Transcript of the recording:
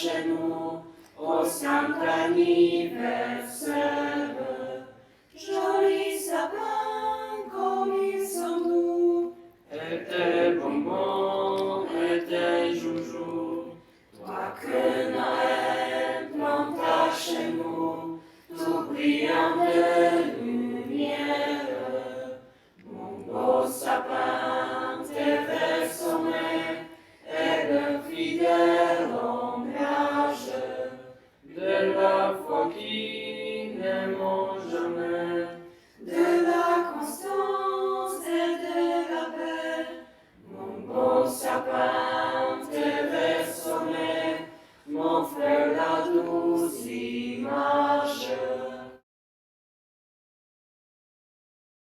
genoux au Saint anniversaire. Joli sapin comme ils sont doux, et tes bonbons, et tes joujoux. i nie możemy.